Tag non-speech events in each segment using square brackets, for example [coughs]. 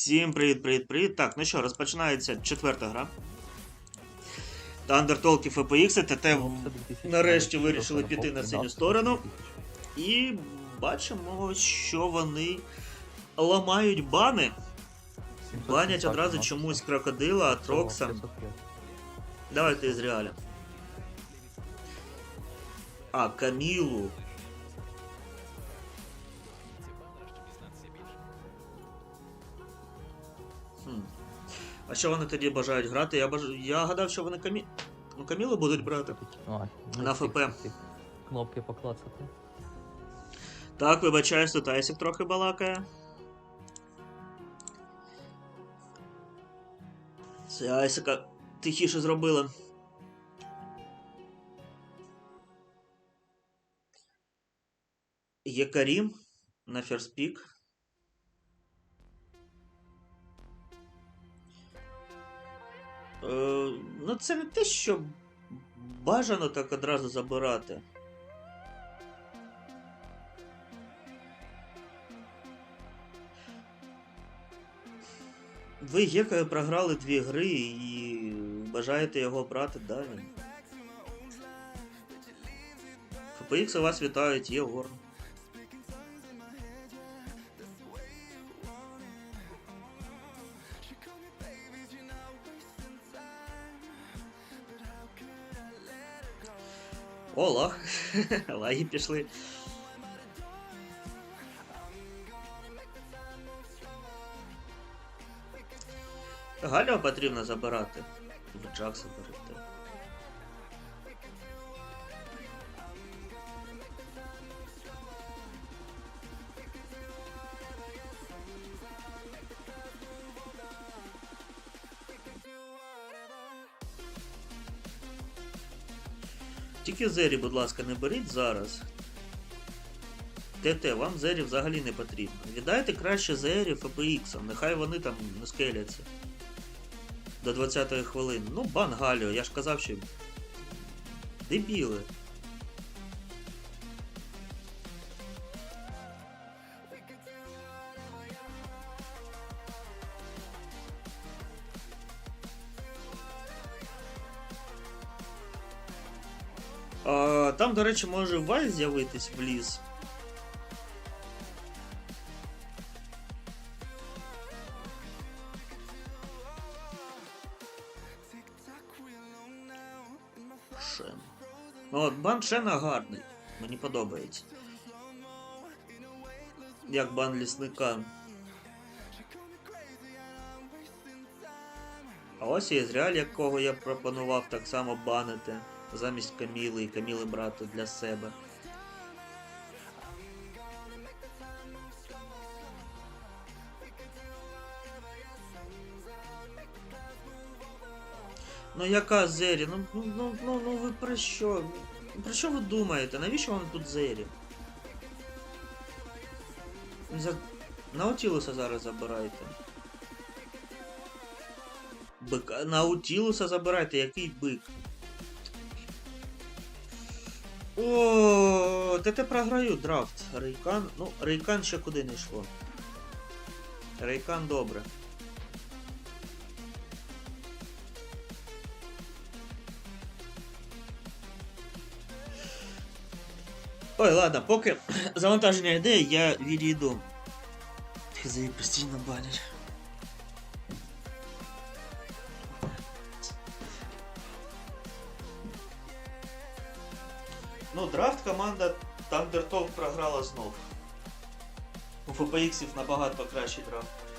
Всім привіт-привіт-привіт. Так, ну що, розпочинається четверта гра. Thunder Talk і FPX, ТТ нарешті вирішили піти на синю сторону. І бачимо, що вони ламають бани. Банять одразу чомусь крокодила, Атрокса. Давайте із реаля. А, Камілу. А що вони тоді бажають грати? Я баж... я гадав, що вони камі... ну, Камілу будуть брати. Ой, ну, На ФП. Кнопки поклацати. Так, вибачаюсь, тут Айсик трохи балакає. Це Айсика тихіше зробили. Є Карім на ферспік. Ну, це не те, що бажано так одразу забирати. Ви Гекою програли дві гри і бажаєте його брати далі. FPX вас вітають, є Орн. О, лах. [laughs] Лаги пішли. Галю потрібно забирати. Джакса берете. Тільки Зері, будь ласка, не беріть зараз. ТТ, вам Зері взагалі не потрібно. Віддайте краще Зері FPX, нехай вони там не скеляться. До 20-ї хвилини. Ну, бан Галіо, я ж казав, що. Дебіли. Речі, може Вай з'явитись в ліс. Шен. От бан Шена гарний. Мені подобається. Як бан лісника. А ось є Ізраїль, якого я пропонував так само банити замість Каміли і Каміли брати для себе. Ну яка Зері? Ну, ну, ну, ну, ну ви про що? Про що ви думаєте? Навіщо вам тут Зері? За... Наутілуса зараз забирайте. Бика. Наутілуса забирайте, який бик? О, ТТ програю драфт. Рейкан. Ну, Рейкан ще куди не йшло. Рейкан добре. Ой, ладно, поки завантаження йде, я відійду. Хзи постійно банять. Команда Thunder Talk програла знов. У FPX набагато кращий драфт.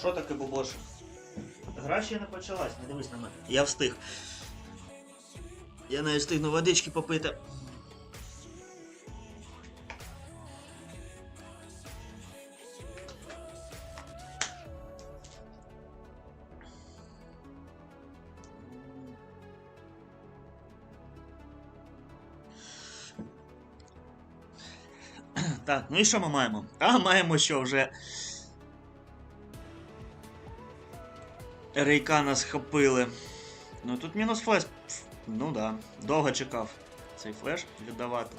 Що таке бубоше? Гра ще не почалась, не дивись на мене. Я встиг. Я навіть встигну водички попити. Так, ну і що ми маємо? А маємо, що вже. Рейкана схопили. Ну тут мінус флеш. Ну да. Довго чекав цей флеш віддавати.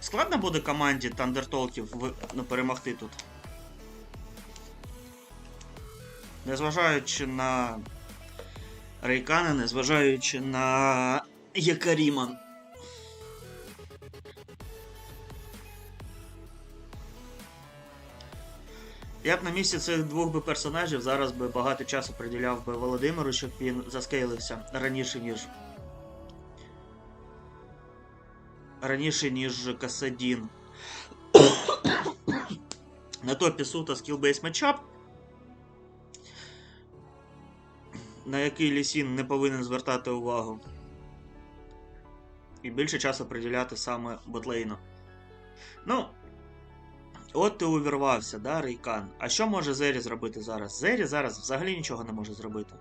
Складно буде команді Тандертолків ну, перемогти тут. Незважаючи на Рейкана, незважаючи на Якаріма. Я б на місці цих двох би персонажів зараз би багато часу приділяв би Володимиру, щоб він заскейлився раніше, ніж. Раніше, ніж Касадін. на топі суто скілбейс матчап, на який Лісін не повинен звертати увагу. І більше часу приділяти саме ботлейну. Ну, От ти увірвався, да, Рейкан. А що може Зері зробити зараз? Зері зараз взагалі нічого не може зробити.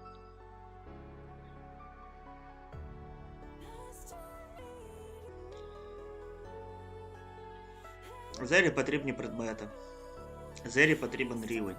Зері потрібні предмети. Зері потрібен рівень.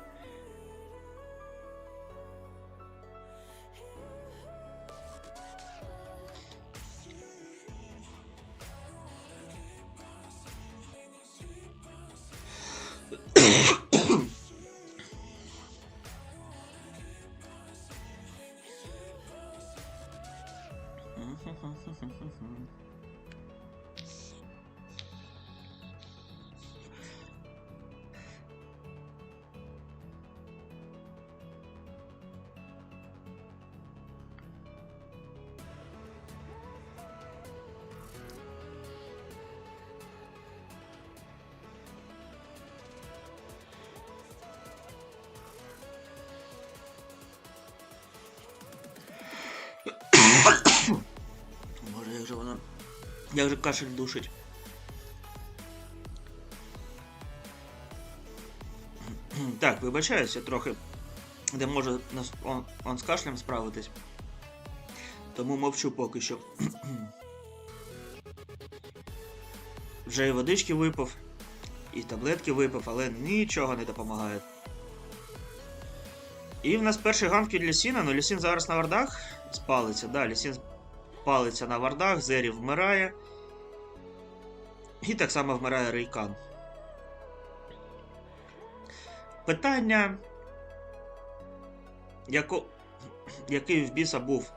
Боже, як же вона. Як же кашель душить. Так, вибачаюся трохи, де можу он, он з кашлем справитись. Тому мовчу поки що. Вже і водички випив, і таблетки випив, але нічого не допомагає. І в нас перший ганк від Лісіна, ну Лісін зараз на вардах спалиться, да, Лісін палиться на вардах, Зері вмирає. І так само вмирає Рейкан. Питання. Яко... Який в біса був?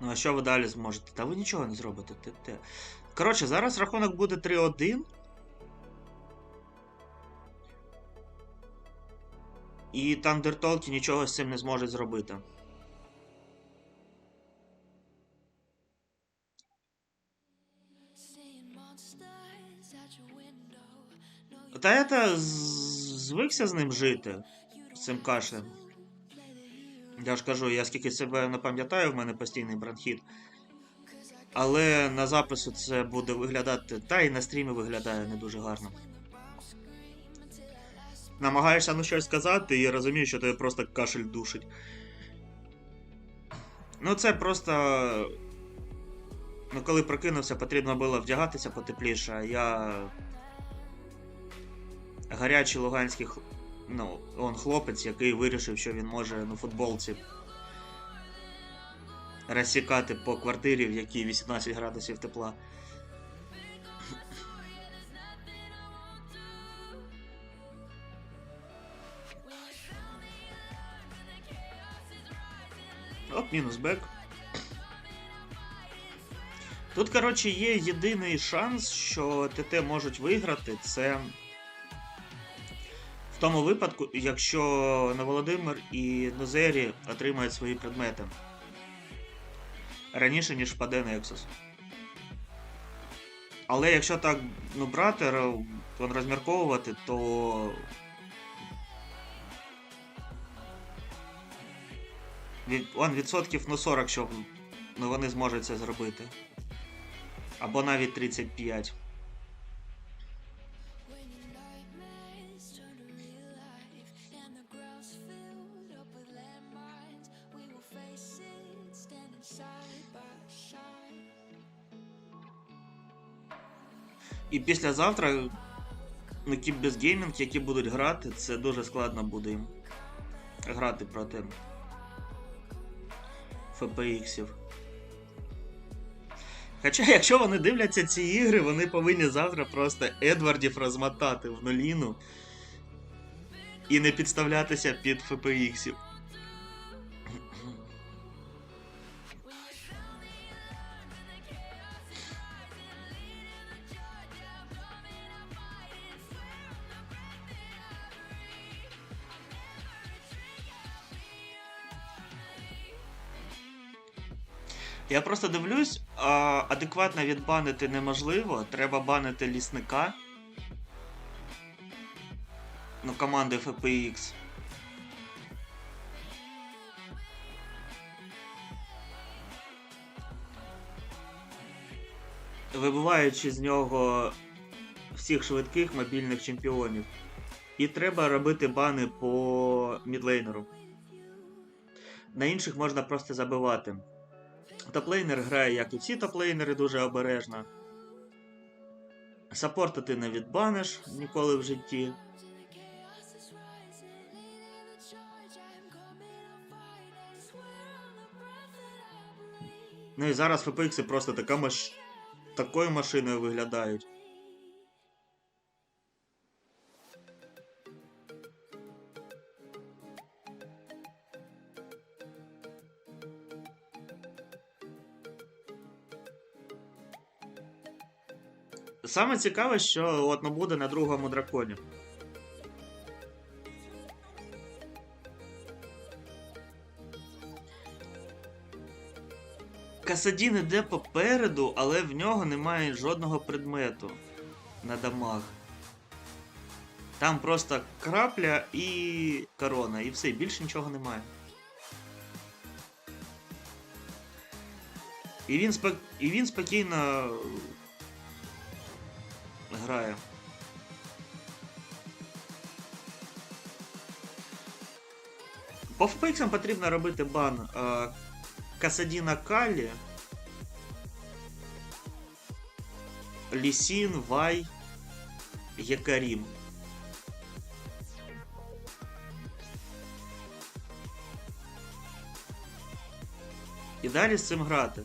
Ну, а що ви далі зможете? Та ви нічого не зробите. Те- те. Коротше, зараз рахунок буде 3-1. І Тандертолки нічого з цим не зможуть зробити. Та я та звикся з ним жити, з цим кашлем. Я ж кажу, я скільки себе не пам'ятаю, в мене постійний бронхіт. Але на запису це буде виглядати, та і на стрімі виглядає не дуже гарно. Намагаєшся ну щось сказати і розумієш, що тебе просто кашель душить. Ну, це просто. Ну, коли прокинувся, потрібно було вдягатися потепліше, я. Гарячий луганський хл- ну, он хлопець, який вирішив, що він може на футболці розсікати по квартирі, в якій 18 градусів тепла. Оп, мінус бек. Тут, коротше, є єдиний шанс, що ТТ можуть виграти. Це в тому випадку, якщо на Володимир і Нозері отримають свої предмети. раніше, ніж впаде Nexus. Але якщо так ну, брати, ро- розмірковувати, то. Від, он відсотків ну 40, що ну, вони зможуть це зробити. Або навіть 35. When your nightmares turn to real life and the ground's filled up with landmines, we will face it standing side by side. І післязавтра ну, ті безгеймінг, які будуть грати, це дуже складно буде їм грати проти FPX-ів. Хоча, якщо вони дивляться ці ігри, вони повинні завтра просто Едвардів розмотати в нуліну і не підставлятися під FPX-ів. Я просто дивлюсь, адекватно відбанити неможливо. Треба банити лісника. Ну, команди FPX. Вибиваючи з нього всіх швидких мобільних чемпіонів. І треба робити бани по мідлейнеру. На інших можна просто забивати. Топлейнер грає, як і всі топлейнери, дуже обережно. Саппорта ти не відбаниш ніколи в житті. Ну і зараз FPX просто така маш... такою машиною виглядають. Саме цікаве, що от ну, буде на другому драконі. Касадін іде попереду, але в нього немає жодного предмету на дамаг. Там просто крапля і корона, і все, більше нічого немає. І він, спок... і він спокійно грає. По фпексам потрібно робити бан е, Касадіна Калі, Лісін, Вай, Якарім. І далі з цим грати.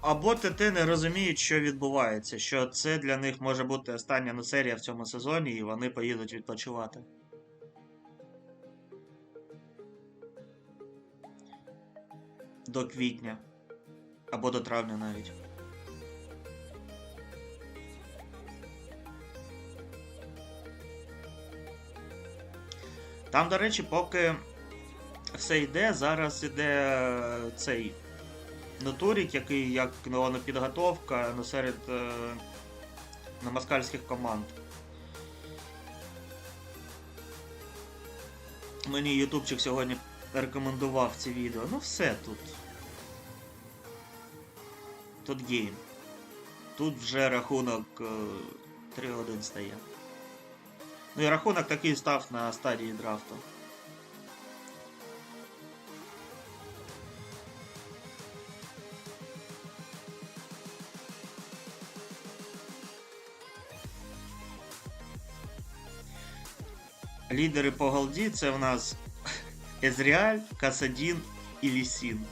Або ТТ не розуміють, що відбувається, що це для них може бути остання серія в цьому сезоні, і вони поїдуть відпочивати. До квітня. Або до травня навіть. Там, до речі, поки все йде, зараз іде е, цей ну, турік, який як ну, підготовка ну, серед е, ну, москальських команд. Мені ютубчик сьогодні рекомендував ці відео. Ну все тут. Тут гейм. Тут вже рахунок е, 3-1 стає. Ну і рахунок такий став на стадії драфту. Лідери по голді це в нас Езріаль, Касадін і Лісін.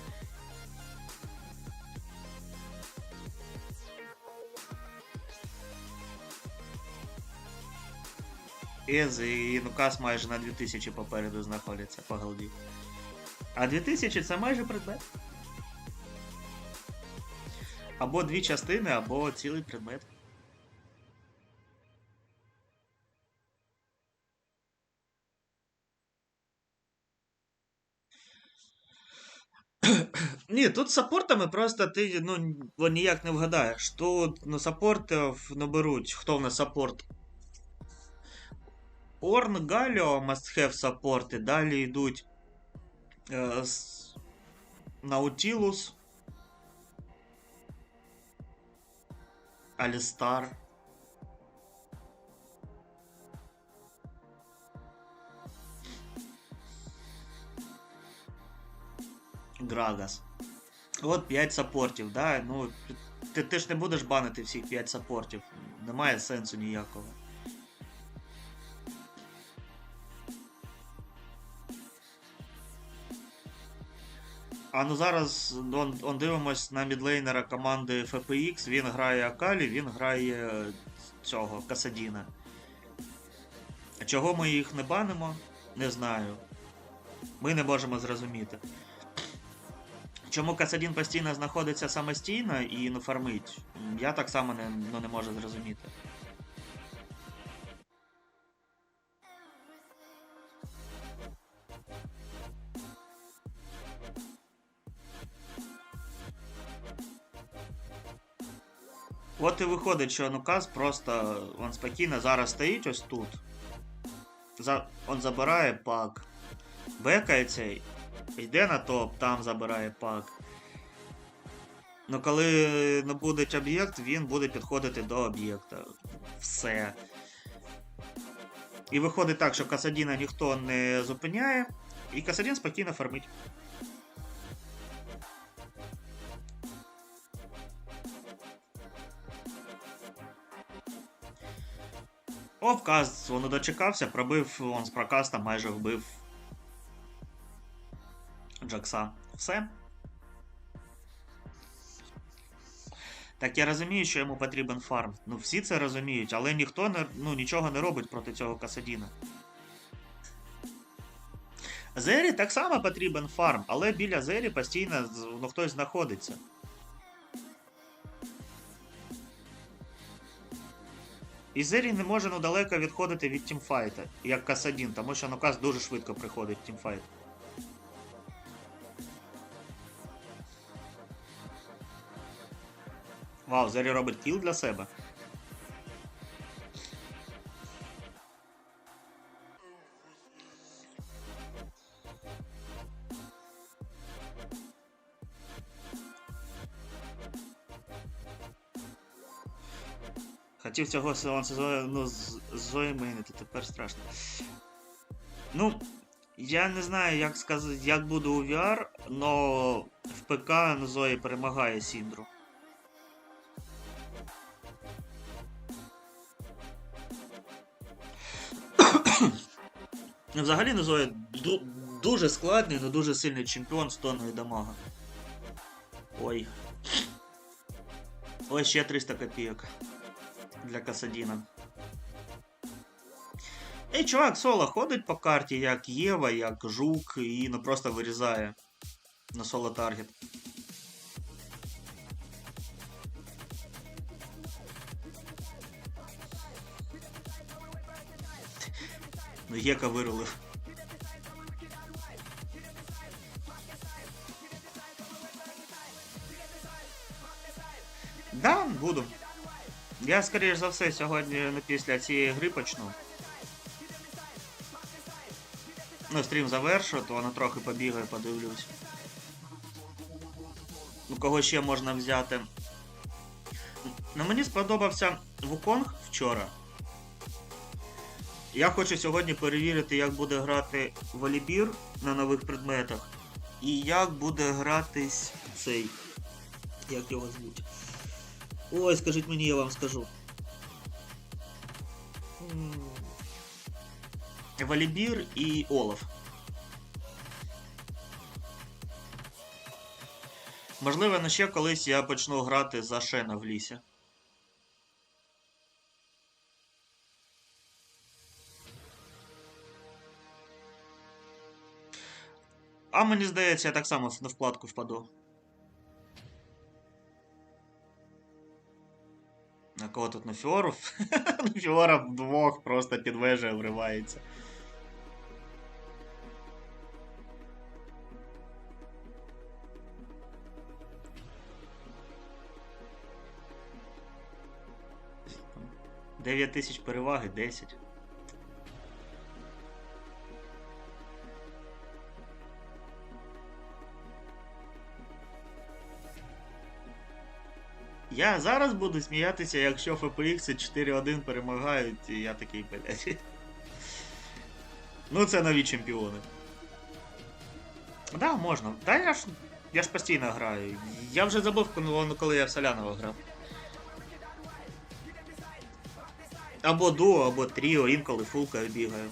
Ез і Нукас майже на 2000 попереду знаходяться по голді. А 2000 це майже предмет. Або дві частини, або цілий предмет. [coughs] Ні, тут з саппортами просто ти ну, ніяк не вгадаєш. Тут ну, саппортів не беруть. Хто в нас саппорт? Орн, Галіо must have саппорти. Далі йдуть е, с- Наутілус. Алістар. Грагас. От 5 саппортів, да? Ну, ти, ти ж не будеш банити всіх 5 саппортів. Немає сенсу ніякого. А ну зараз он, он дивимось на мідлейнера команди FPX. Він грає Акалі, він грає цього Касадіна. Чого ми їх не банимо? Не знаю. Ми не можемо зрозуміти. Чому Касадін постійно знаходиться самостійно і не фармить? Я так само не, ну, не можу зрозуміти. От і виходить, що Нукас просто він спокійно зараз стоїть ось тут. За... Он забирає пак. Бекається, йде на топ, там забирає пак. Ну коли не буде об'єкт, він буде підходити до об'єкта. Все. І виходить так, що Касадіна ніхто не зупиняє, і Касадін спокійно фармить. О, воно дочекався, пробив он з прокаста, майже вбив Джакса. Все. Так я розумію, що йому потрібен фарм. Ну всі це розуміють, але ніхто не, ну, нічого не робить проти цього Касадіна. Зері так само потрібен фарм, але біля Зері постійно ну, хтось знаходиться. І Зері не може ну, далеко відходити від тімфайта, як Касадін, тому що Нукас дуже швидко приходить в тімфайт. Вау, Зері робить кіл для себе. Хотів цього ну, з Зої мейнити, тепер страшно. Ну, я не знаю, як сказати, як буде у VR, но в ПК Зої перемагає Сіндру. Взагалі Нозоя дуже складний, але дуже сильний чемпіон з тонною дамага. Ой. Ой, ще 300 копійок для Касадіна. Ей, чувак, соло ходить по карті як Єва, як Жук, і ну просто вирізає на соло таргет. Єка вирулив. Да, буду. Я, скоріш за все, сьогодні після цієї гри почну. Ну, стрім завершу, то воно трохи побігаю, подивлюсь. Ну, кого ще можна взяти. Ну, мені сподобався Вуконг вчора. Я хочу сьогодні перевірити, як буде грати волейбір на нових предметах. І як буде гратись цей. Як його звуть? Ой, скажіть мені, я вам скажу. Валібір і Олаф. Можливо, ну ще колись я почну грати за Шена в лісі. А мені здається, я так само на вкладку впаду. На кого тут на Фіору? [laughs] на Фіора вдвох просто під вежею вривається. Дев'ять тисяч переваги, 10. Я зараз буду сміятися, якщо FPX 4-1 перемагають, і я такий, блядь. Ну, це нові чемпіони. Да, можна. Та я ж. Я ж постійно граю. Я вже забув, коли я в Солянова грав. Або дуо, або тріо, інколи фулка бігаю.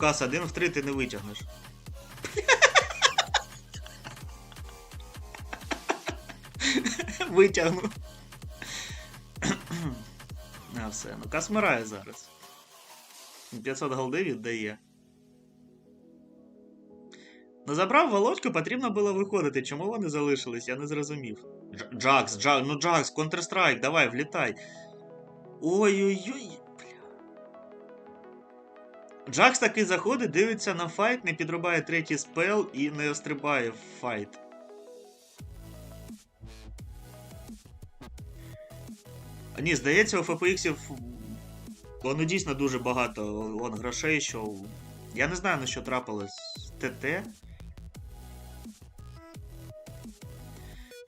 Ну, кас один в три ти не витягнеш. Витягну. А все, ну кас вмирає зараз. 500 голди віддає. Ну забрав Володьку, потрібно було виходити. Чому вони залишились, я не зрозумів. Дж- Джакс, Джакс, ну Джакс, Counter-Strike, давай, влітай. Ой-ой-ой. Джакс таки заходить, дивиться на файт, не підрубає третій спел і не стрибає в файт. Ні, здається, у FPX воно дійсно дуже багато вон, грошей, що. Я не знаю, на що трапилось ТТ.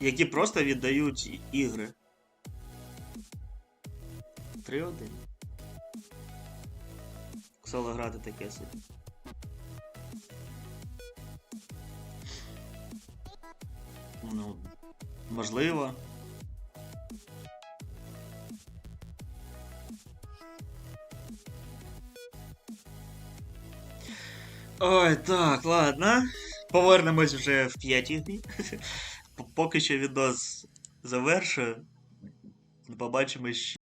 Які просто віддають ігри. 3-1. Соло грати таке собі. Ну, можливо. Ой, так, ладно. Повернемось вже в п'ятій грі. [laughs] Поки що відос завершую. Побачимось.